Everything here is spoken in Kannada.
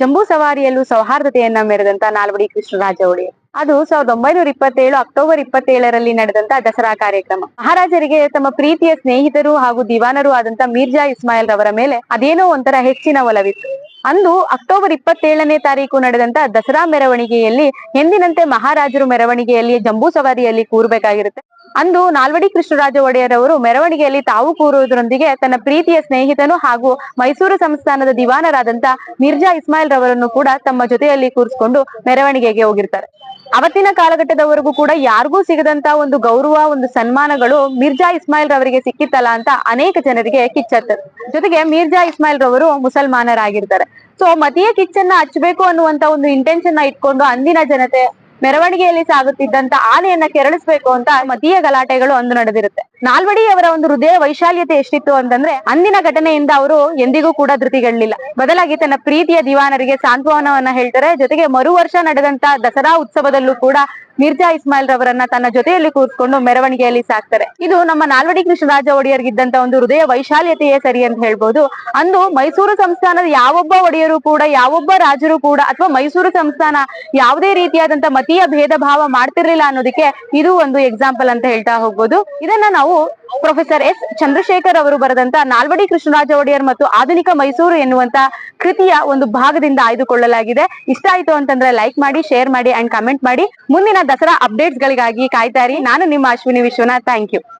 ಜಂಬೂ ಸವಾರಿಯಲ್ಲೂ ಸೌಹಾರ್ದತೆಯನ್ನ ಮೆರೆದಂತ ನಾಲ್ವಡಿ ಕೃಷ್ಣರಾಜ ಒಡೆಯರ್ ಅದು ಸಾವಿರದ ಒಂಬೈನೂರ ಇಪ್ಪತ್ತೇಳು ಅಕ್ಟೋಬರ್ ಇಪ್ಪತ್ತೇಳರಲ್ಲಿ ನಡೆದಂತ ದಸರಾ ಕಾರ್ಯಕ್ರಮ. ಮಹಾರಾಜರಿಗೆ ತಮ್ಮ ಪ್ರೀತಿಯ ಸ್ನೇಹಿತರು ಹಾಗೂ ದಿವಾನರು ಆದಂತ ಮೀರ್ಜಾ ಇಸ್ಮಾಯಿಲ್ ರವರ ಮೇಲೆ ಅದೇನೋ ಒಂಥರ ಹೆಚ್ಚಿನ ಒಲವಿತ್ತು. ಅಂದು ಅಕ್ಟೋಬರ್ ಇಪ್ಪತ್ತೇಳನೇ ತಾರೀಕು ನಡೆದಂತ ದಸರಾ ಮೆರವಣಿಗೆಯಲ್ಲಿ ಎಂದಿನಂತೆ ಮಹಾರಾಜರು ಮೆರವಣಿಗೆಯಲ್ಲಿ ಜಂಬೂ ಸವಾರಿಯಲ್ಲಿ ಕೂರ್ಬೇಕಾಗಿರುತ್ತೆ. ಅಂದು ನಾಲ್ವಡಿ ಕೃಷ್ಣರಾಜ ಒಡೆಯರ್ ಅವರು ಮೆರವಣಿಗೆಯಲ್ಲಿ ತಾವು ಕೂರುವುದರೊಂದಿಗೆ ತನ್ನ ಪ್ರೀತಿಯ ಸ್ನೇಹಿತನು ಹಾಗೂ ಮೈಸೂರು ಸಂಸ್ಥಾನದ ದಿವಾನರಾದಂತ ಮಿರ್ಜಾ ಇಸ್ಮಾಯಿಲ್ ರವರನ್ನು ಕೂಡ ತಮ್ಮ ಜೊತೆಯಲ್ಲಿ ಕೂರಿಸಿಕೊಂಡು ಮೆರವಣಿಗೆಗೆ ಹೋಗಿರ್ತಾರೆ. ಅವತ್ತಿನ ಕಾಲಘಟ್ಟದವರೆಗೂ ಕೂಡ ಯಾರಿಗೂ ಸಿಗದಂತ ಒಂದು ಗೌರವ, ಒಂದು ಸನ್ಮಾನಗಳು ಮಿರ್ಜಾ ಇಸ್ಮಾಯಿಲ್ ರವರಿಗೆ ಸಿಕ್ಕಿತ್ತಲ್ಲ ಅಂತ ಅನೇಕ ಜನರಿಗೆ ಕಿಚ್ಚತ್ತ. ಜೊತೆಗೆ ಮಿರ್ಜಾ ಇಸ್ಮಾಯಿಲ್ ರವರು ಮುಸಲ್ಮಾನರಾಗಿರ್ತಾರೆ. ಸೊ ಮತೀಯ ಕಿಚ್ಚನ್ನ ಹಚ್ಚಬೇಕು ಅನ್ನುವಂತ ಒಂದು ಇಂಟೆನ್ಷನ್ನ ಇಟ್ಕೊಂಡು ಅಂದಿನ ಜನತೆ ಮೆರವಣಿಗೆಯಲ್ಲಿ ಸಾಗುತ್ತಿದ್ದಂತ ಆನೆಯನ್ನ ಕೆರಳಿಸಬೇಕು ಅಂತ ಮತೀಯ ಗಲಾಟೆಗಳು ಅಂದು ನಡೆದಿರುತ್ತೆ. ನಾಲ್ವಡಿ ಅವರ ಒಂದು ಹೃದಯ ವೈಶಾಲ್ಯತೆ ಎಷ್ಟಿತ್ತು ಅಂತಂದ್ರೆ ಅಂದಿನ ಘಟನೆಯಿಂದ ಅವರು ಎಂದಿಗೂ ಕೂಡ ಧೃತಿಗಳಿಲ್ಲ ಬದಲಾಗಿ ತನ್ನ ಪ್ರೀತಿಯ ದಿವಾನರಿಗೆ ಸಾಂತ್ವನವನ್ನ ಹೇಳ್ತಾರೆ. ಜೊತೆಗೆ ಮರು ವರ್ಷ ನಡೆದಂತ ದಸರಾ ಉತ್ಸವದಲ್ಲೂ ಕೂಡ ಮಿರ್ಜಾ ಇಸ್ಮಾಯಿಲ್ ರವರನ್ನ ತನ್ನ ಜೊತೆಯಲ್ಲಿ ಕೂತ್ಕೊಂಡು ಮೆರವಣಿಗೆಯಲ್ಲಿ ಸಾಕ್ತಾರೆ. ಇದು ನಮ್ಮ ನಾಲ್ವಡಿ ಕೃಷ್ಣರಾಜ ಒಡೆಯರ್ಗಿದ್ದಂತ ಒಂದು ಹೃದಯ ವೈಶಾಲ್ಯತೆಯೇ ಸರಿ ಅಂತ ಹೇಳ್ಬಹುದು ಅಂದು ಮೈಸೂರು ಸಂಸ್ಥಾನದ ಯಾವೊಬ್ಬ ಒಡೆಯರು ಕೂಡ, ಯಾವೊಬ್ಬ ರಾಜರು ಕೂಡ, ಅಥವಾ ಮೈಸೂರು ಸಂಸ್ಥಾನ ಯಾವುದೇ ರೀತಿಯಾದಂತ ಮತೀಯ ಭೇದ ಭಾವ ಮಾಡ್ತಿರ್ಲಿಲ್ಲ ಅನ್ನೋದಕ್ಕೆ ಇದು ಒಂದು ಎಕ್ಸಾಂಪಲ್ ಅಂತ ಹೇಳ್ತಾ ಹೋಗ್ಬೋದು. ಇದನ್ನ ನಾವು ಪ್ರೊಫೆಸರ್ ಎಸ್ ಚಂದ್ರಶೇಖರ್ ಅವರು ಬರೆದಂತ ನಾಲ್ವಡಿ ಕೃಷ್ಣರಾಜ ಒಡೆಯರ್ ಮತ್ತು ಆಧುನಿಕ ಮೈಸೂರು ಎನ್ನುವಂತ ಕೃತಿಯ ಒಂದು ಭಾಗದಿಂದ ಆಯ್ದುಕೊಳ್ಳಲಾಗಿದೆ. ಇಷ್ಟ ಆಯ್ತು ಅಂತಂದ್ರೆ ಲೈಕ್ ಮಾಡಿ ಶೇರ್ ಮಾಡಿ ಅಂಡ್ ಕಮೆಂಟ್ ಮಾಡಿ. ಮುಂದಿನ ದಸರಾ ಅಪ್ಡೇಟ್ಸ್ ಗಳಿಗಾಗಿ ಕಾಯ್ತಾರಿ ನಾನು ನಿಮ್ಮ ಅಶ್ವಿನಿ ವಿಶ್ವನಾಥ್. Thank you